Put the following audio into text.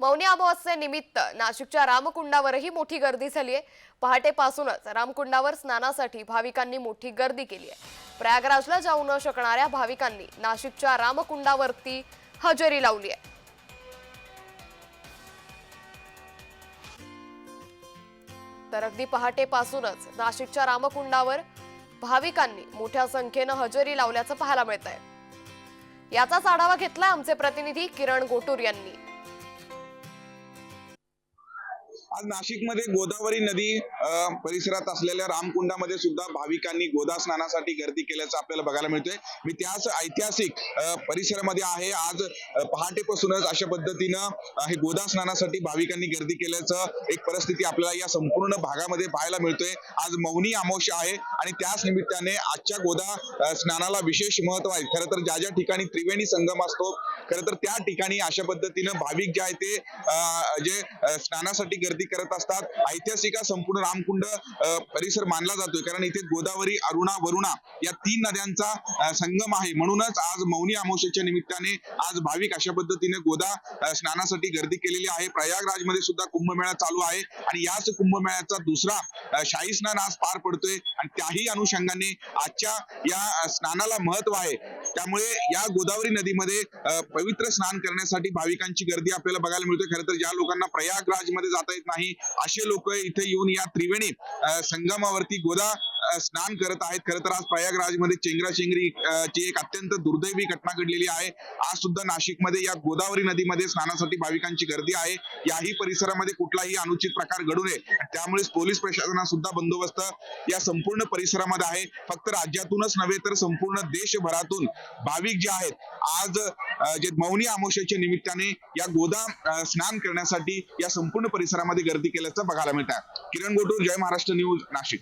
मौनी अमावस्येनिमित्त नाशिकच्या रामकुंडावरही मोठी गर्दी झाली आहे. पहाटेपासूनच रामकुंडावर स्नानासाठी भाविकांनी मोठी गर्दी केली आहे. प्रयागराजला जाऊ न शकणाऱ्या भाविकांनी नाशिकच्या रामकुंडावरती हजेरी लावली आहे. तर अगदी पहाटेपासूनच नाशिकच्या रामकुंडावर भाविकांनी मोठ्या संख्येनं हजेरी लावल्याचं पाहायला मिळत आहे याचाच आढावा घेतलाय आमचे प्रतिनिधी किरण गोटूर यांनी. आज नाशिकमध्ये गोदावरी नदी परिसरात असलेल्या रामकुंडामध्ये सुद्धा भाविकांनी गोदा स्नानासाठी गर्दी केल्याचं आपल्याला बघायला मिळतोय. मी त्याच ऐतिहासिक परिसरामध्ये आहे. आज पहाटेपासूनच अशा पद्धतीनं हे गोदा स्नानासाठी भाविकांनी गर्दी केल्याचं एक परिस्थिती आपल्याला या संपूर्ण भागामध्ये पाहायला मिळतोय. आज मौनी अमावस्या आहे आणि त्याच निमित्ताने आजच्या गोदा स्नानाला विशेष महत्त्व आहे. खरं तर ज्या ज्या ठिकाणी त्रिवेणी संगम असतो खरं तर त्या ठिकाणी अशा पद्धतीनं भाविक जे आहे ते जे स्नानासाठी गर्दी करत असतात. ऐतिहासिक हा संपूर्ण रामकुंड परिसर मानला जातोय. कारण इथे गोदावरी अरुणा वरुणा या तीन नद्यांचा संगम आहे. म्हणूनच आज मौनी अमावस्येच्या निमित्ताने आज भाविक अशा पद्धतीने गोदा स्नानासाठी गर्दी केलेली आहे. प्रयागराजमध्ये सुद्धा कुंभमेळा चालू आहे. आणि याच कुंभमेळ्याचा दुसरा शाही स्नान आज पार पडतोय. आणि त्याही अनुषंगाने आजच्या या स्नानाला महत्त्व आहे. त्यामुळे या गोदावरी नदीमध्ये पवित्र स्नान करण्यासाठी भाविकांची गर्दी आपल्याला बघायला मिळते. खरं तर ज्या लोकांना प्रयागराजमध्ये जाता येत नाही असे लोक इथे येऊन या त्रिवेणी संगमावरती गोदा स्नान करत आहेत. खरं तर आज प्रयागराजमध्ये चेंगरा चेंगरी ची एक अत्यंत दुर्दैवी घटना घडलेली आहे. आज सुद्धा नाशिकमध्ये या गोदावरी नदीमध्ये स्नानासाठी भाविकांची गर्दी आहे. याही परिसरामध्ये कुठलाही अनुचित प्रकार घडू नये. त्यामुळे पोलीस प्रशासना सुद्धा बंदोबस्त या संपूर्ण परिसरामध्ये आहे. फक्त राज्यातूनच नव्हे तर संपूर्ण देशभरातून भाविक जे आहेत आज जे मौनी अमावस्येच्या निमित्ताने या गोदा स्नान करण्यासाठी या संपूर्ण परिसरामध्ये गर्दी केल्याचं बघायला मिळतं. किरण गोटूर जय महाराष्ट्र न्यूज नाशिक.